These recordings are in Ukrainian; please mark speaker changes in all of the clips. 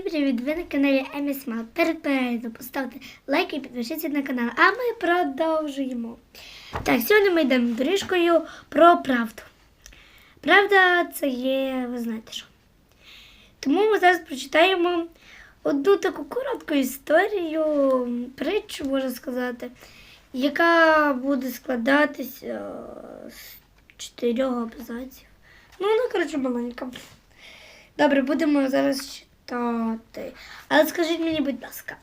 Speaker 1: привіт! Ви на каналі Емі Смал. Перед переглядом поставте лайк і підпишіться на канал. А ми продовжуємо. Так, сьогодні ми йдемо доріжкою про правду. Правда, це є, ви знаєте що. Тому ми зараз прочитаємо одну таку коротку історію, притчу, можна сказати, яка буде складатися з чотирьох абзаців. Ну, вона, коротше, маленька. Добре, будемо зараз читати. Але скажіть мені, будь ласка,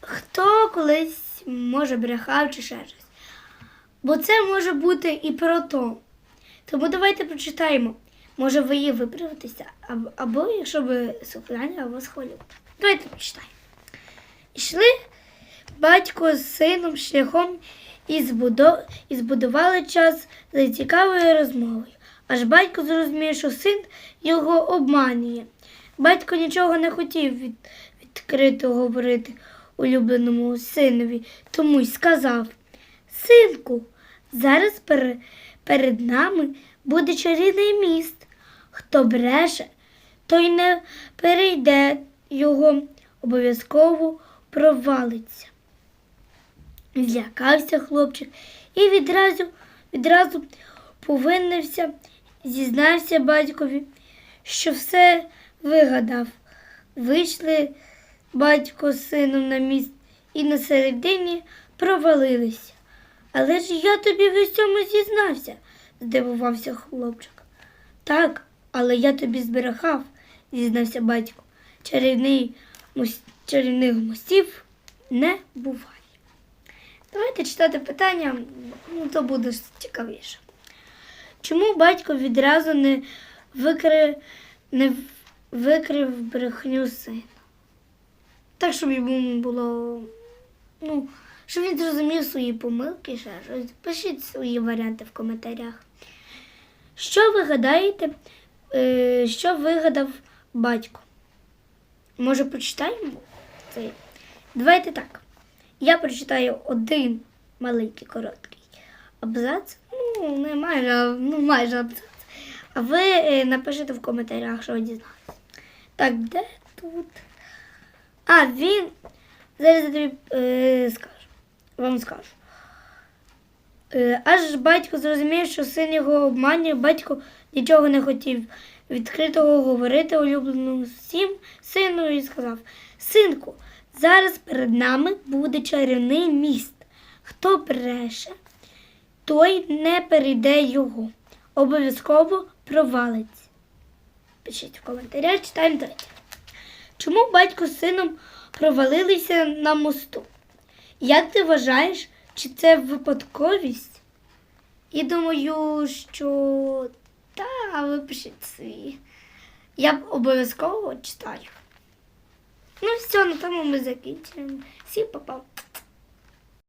Speaker 1: хто колись може брехав чи ще щось? Бо це може бути і про то. Тому давайте прочитаємо. Може ви її виправитеся, або, або якщо ви сухляні, або схвалювати. Давайте прочитаємо. Ішли батько з сином шляхом і, збудо... і збудували час за цікавою розмовою. Аж батько зрозумів, що син його обманює. Батько нічого не хотів від... відкрито говорити улюбленому синові, тому й сказав: Синку, зараз пер... перед нами буде чарівний міст. Хто бреше, той не перейде його, обов'язково провалиться. Злякався хлопчик і відразу, відразу повиннився, зізнався батькові, що все вигадав. Вийшли батько з сином на міст і на середині провалилися. Але ж я тобі в усьому зізнався, здивувався хлопчик. Так, але я тобі зберегав, зізнався батько. Чарівний, чарівних мостів не буває. Давайте читати питання, ну то буде цікавіше. Чому батько відразу не викри... не викрив брехню сина? Так, щоб йому було. Ну, щоб він зрозумів свої помилки, ще щось. Пишіть свої варіанти в коментарях. Що ви гадаєте, е, що вигадав батько? Може, прочитаємо цей? Давайте так. Я прочитаю один маленький короткий абзац. Ну, не майже, ну майже абзац. А ви е, напишете в коментарях, що ви дізналися. Так, де тут? А, він. Зараз тобі е, скажу. Вам скажу. Е, Аж батько зрозумів, що син його обманює, батько нічого не хотів відкритого говорити улюбленому всім сину і сказав: Синку, зараз перед нами буде чарівний міст. Хто бреше, той не перейде його. Обов'язково провалиться. Пишіть в коментарях, читаємо третє. Чому батько з сином провалилися на мосту? Як ти вважаєш, чи це випадковість? І думаю, що та, ви пишіть свої. Я б обов'язково читаю. Ну, все, на тому ми закінчуємо. Всім па-па.